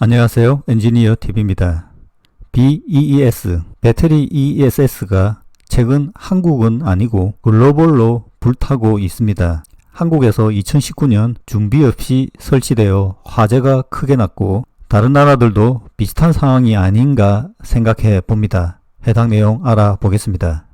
안녕하세요. 엔지니어 TV입니다. BEES, 배터리 ESS가 최근 한국은 아니고 글로벌로 불타고 있습니다. 한국에서 2019년 준비 없이 설치되어 화재가 크게 났고 다른 나라들도 비슷한 상황이 아닌가 생각해 봅니다. 해당 내용 알아보겠습니다.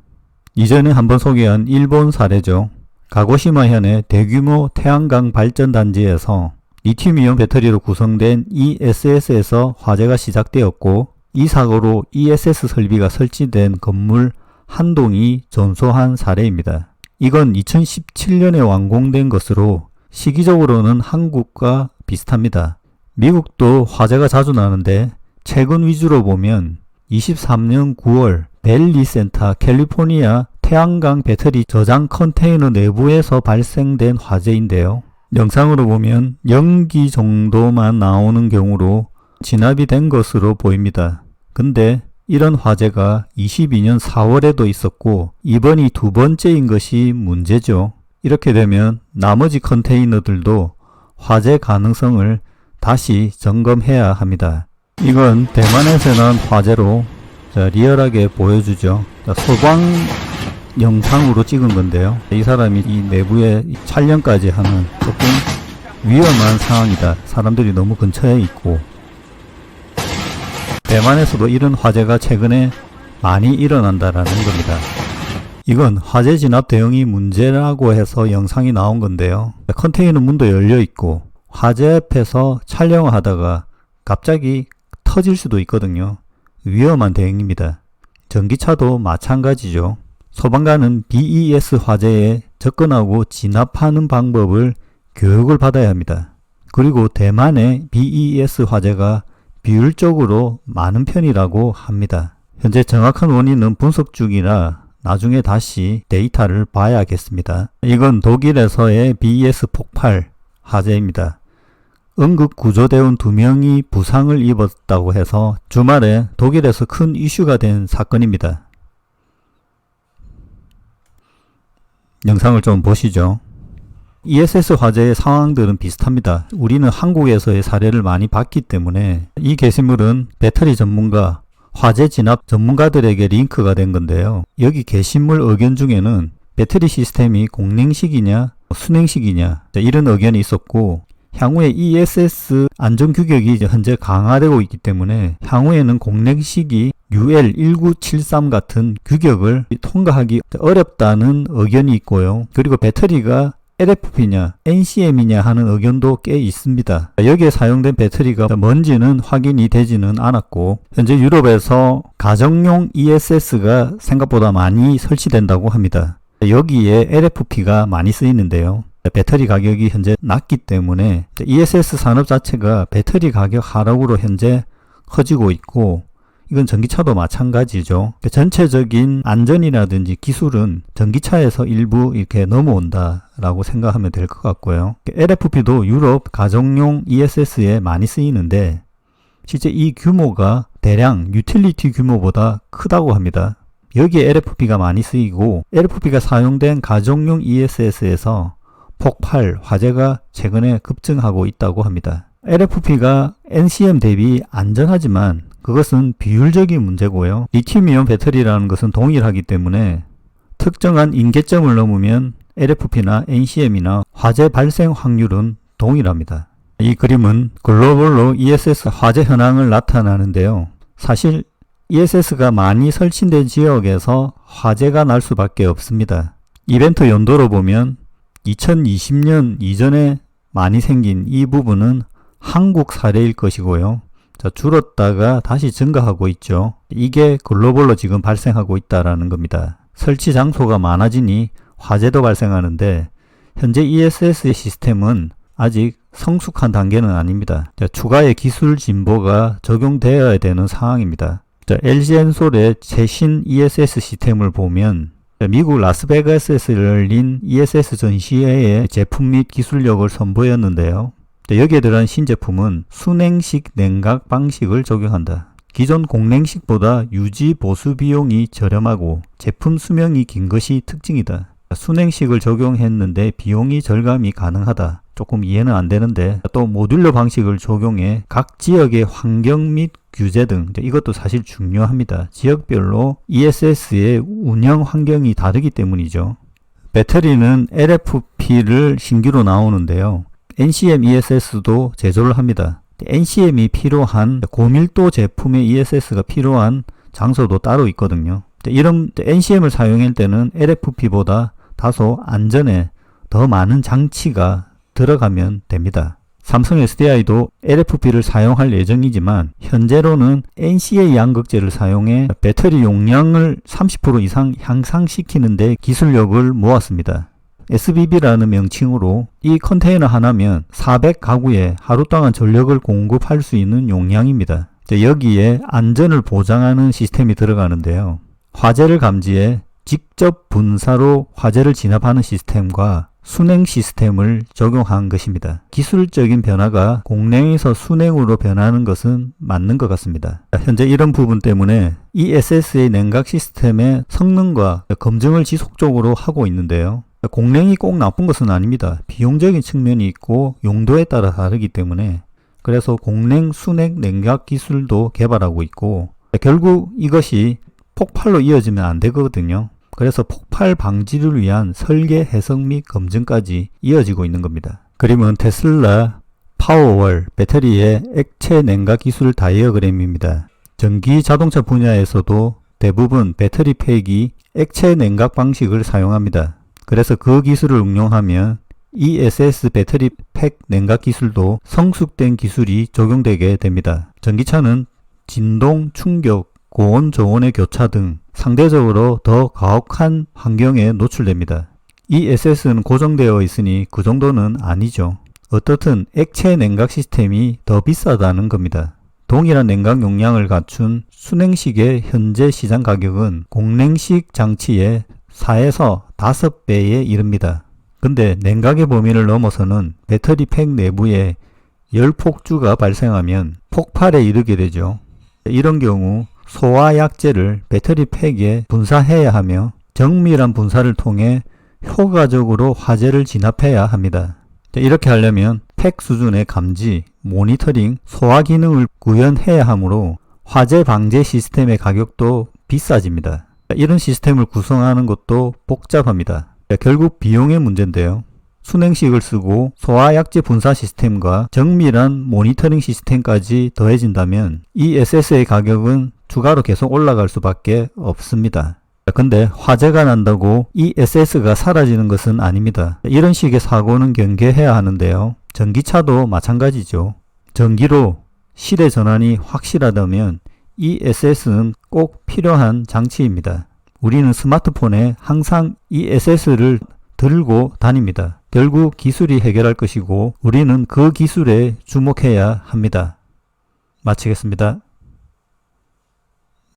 이전에 한번 소개한 일본 사례죠. 가고시마현의 대규모 태양광 발전단지에서 리튬이온 배터리로 구성된 ESS에서 화재가 시작되었고 이 사고로 ESS 설비가 설치된 건물 한 동이 전소한 사례입니다. 이건 2017년에 완공된 것으로 시기적으로는 한국과 비슷합니다. 미국도 화재가 자주 나는데 최근 위주로 보면 23년 9월 벨리 센터 캘리포니아 태양광 배터리 저장 컨테이너 내부에서 발생된 화재인데요. 영상으로 보면 연기 정도만 나오는 경우로 진압이 된 것으로 보입니다. 근데 이런 화재가 22년 4월에도 있었고 이번이 두 번째인 것이 문제죠. 이렇게 되면 나머지 컨테이너들도 화재 가능성을 다시 점검해야 합니다. 이건 대만에서 난 화재로 자, 리얼하게 보여주죠. 자, 소방 영상으로 찍은 건데요. 이 사람이 이 내부에 이 촬영까지 하는 조금 위험한 상황이다. 사람들이 너무 근처에 있고 대만에서도 이런 화재가 최근에 많이 일어난다라는 겁니다. 이건 화재 진압 대응이 문제라고 해서 영상이 나온 건데요. 컨테이너 문도 열려 있고 화재 앞에서 촬영을 하다가 갑자기 터질 수도 있거든요. 위험한 대응입니다. 전기차도 마찬가지죠. 소방관은 BES 화재에 접근하고 진압하는 방법을 교육을 받아야 합니다. 그리고 대만의 BES 화재가 비율적으로 많은 편이라고 합니다. 현재 정확한 원인은 분석 중이라 나중에 다시 데이터를 봐야겠습니다. 이건 독일에서의 BES 폭발 화재입니다. 응급 구조대원 두 명이 부상을 입었다고 해서 주말에 독일에서 큰 이슈가 된 사건입니다. 영상을 좀 보시죠. ESS 화재의 상황들은 비슷합니다. 우리는 한국에서의 사례를 많이 봤기 때문에 이 게시물은 배터리 전문가, 화재 진압 전문가들에게 링크가 된 건데요. 여기 게시물 의견 중에는 배터리 시스템이 공냉식이냐 순행식이냐 이런 의견이 있었고 향후에 ESS 안전 규격이 현재 강화되고 있기 때문에 향후에는 공냉식이 UL1973 같은 규격을 통과하기 어렵다는 의견이 있고요. 그리고 배터리가 LFP냐 NCM이냐 하는 의견도 꽤 있습니다. 여기에 사용된 배터리가 뭔지는 확인이 되지는 않았고 현재 유럽에서 가정용 ESS가 생각보다 많이 설치된다고 합니다. 여기에 LFP가 많이 쓰이는데요. 배터리 가격이 현재 낮기 때문에 ESS 산업 자체가 배터리 가격 하락으로 현재 커지고 있고 이건 전기차도 마찬가지죠. 전체적인 안전이라든지 기술은 전기차에서 일부 이렇게 넘어온다 라고 생각하면 될 것 같고요. LFP도 유럽 가정용 ESS에 많이 쓰이는데 실제 이 규모가 대량 유틸리티 규모보다 크다고 합니다. 여기에 LFP가 많이 쓰이고 LFP가 사용된 가정용 ESS에서 폭발, 화재가 최근에 급증하고 있다고 합니다. LFP가 NCM 대비 안전하지만 그것은 비율적인 문제고요. 리튬이온 배터리라는 것은 동일하기 때문에 특정한 인계점을 넘으면 LFP나 NCM이나 화재 발생 확률은 동일합니다. 이 그림은 글로벌로 ESS 화재 현황을 나타나는데요. 사실 ESS가 많이 설치된 지역에서 화재가 날 수밖에 없습니다. 이벤트 연도로 보면 2020년 이전에 많이 생긴 이 부분은 한국 사례일 것이고요. 자, 줄었다가 다시 증가하고 있죠. 이게 글로벌로 지금 발생하고 있다라는 겁니다. 설치 장소가 많아지니 화재도 발생하는데 현재 ESS의 시스템은 아직 성숙한 단계는 아닙니다. 자, 추가의 기술 진보가 적용되어야 되는 상황입니다. 자, LG 엔솔의 최신 ESS 시스템을 보면 미국 라스베가스에서 열린 ESS 전시회의 제품 및 기술력을 선보였는데요. 여기에 들어간 신제품은 순행식 냉각 방식을 적용한다. 기존 공냉식보다 유지 보수 비용이 저렴하고 제품 수명이 긴 것이 특징이다. 순행식을 적용했는데 비용이 절감이 가능하다. 조금 이해는 안 되는데 또 모듈러 방식을 적용해 각 지역의 환경 및 규제 등 이것도 사실 중요합니다. 지역별로 ESS의 운영 환경이 다르기 때문이죠. 배터리는 LFP를 신규로 나오는데요. NCM ESS도 제조를 합니다. NCM이 필요한 고밀도 제품의 ESS가 필요한 장소도 따로 있거든요. 이런 NCM을 사용할 때는 LFP보다 다소 안전에 더 많은 장치가 들어가면 됩니다. 삼성 SDI도 LFP를 사용할 예정이지만 현재로는 NCA 양극재를 사용해 배터리 용량을 30% 이상 향상시키는 데 기술력을 모았습니다. SBB라는 명칭으로 이 컨테이너 하나면 400가구에 하루 동안 전력을 공급할 수 있는 용량입니다. 여기에 안전을 보장하는 시스템이 들어가는데요. 화재를 감지해 직접 분사로 화재를 진압하는 시스템과 순행 시스템을 적용한 것입니다. 기술적인 변화가 공냉에서 순행으로 변하는 것은 맞는 것 같습니다. 현재 이런 부분 때문에 ESS의 냉각 시스템의 성능과 검증을 지속적으로 하고 있는데요. 공냉이 꼭 나쁜 것은 아닙니다. 비용적인 측면이 있고 용도에 따라 다르기 때문에 그래서 공냉 순행 냉각 기술도 개발하고 있고 결국 이것이 폭발로 이어지면 안 되거든요. 그래서 폭발 방지를 위한 설계, 해석 및 검증까지 이어지고 있는 겁니다. 그림은 테슬라 파워월 배터리의 액체 냉각 기술 다이어그램입니다. 전기 자동차 분야에서도 대부분 배터리 팩이 액체 냉각 방식을 사용합니다. 그래서 그 기술을 응용하면 ESS 배터리 팩 냉각 기술도 성숙된 기술이 적용되게 됩니다. 전기차는 진동, 충격, 고온 저온의 교차 등 상대적으로 더 가혹한 환경에 노출됩니다. 이 SS는 고정되어 있으니 그 정도는 아니죠. 어떻든 액체 냉각 시스템이 더 비싸다는 겁니다. 동일한 냉각 용량을 갖춘 순행식의 현재 시장 가격은 공냉식 장치의 4에서 5배에 이릅니다. 근데 냉각의 범위를 넘어서는 배터리 팩 내부에 열 폭주가 발생하면 폭발에 이르게 되죠. 이런 경우 소화약제를 배터리 팩에 분사해야 하며 정밀한 분사를 통해 효과적으로 화재를 진압해야 합니다. 이렇게 하려면 팩 수준의 감지, 모니터링, 소화 기능을 구현해야 하므로 화재 방제 시스템의 가격도 비싸집니다. 이런 시스템을 구성하는 것도 복잡합니다. 결국 비용의 문제인데요. 순행식을 쓰고 소화약제 분사 시스템과 정밀한 모니터링 시스템까지 더해진다면 이 SS의 가격은 추가로 계속 올라갈 수밖에 없습니다. 근데 화재가 난다고 이 SS가 사라지는 것은 아닙니다. 이런 식의 사고는 경계해야 하는데요. 전기차도 마찬가지죠. 전기로 시대 전환이 확실하다면 이 SS는 꼭 필요한 장치입니다. 우리는 스마트폰에 항상 이 SS를 들고 다닙니다. 결국 기술이 해결할 것이고 우리는 그 기술에 주목해야 합니다. 마치겠습니다.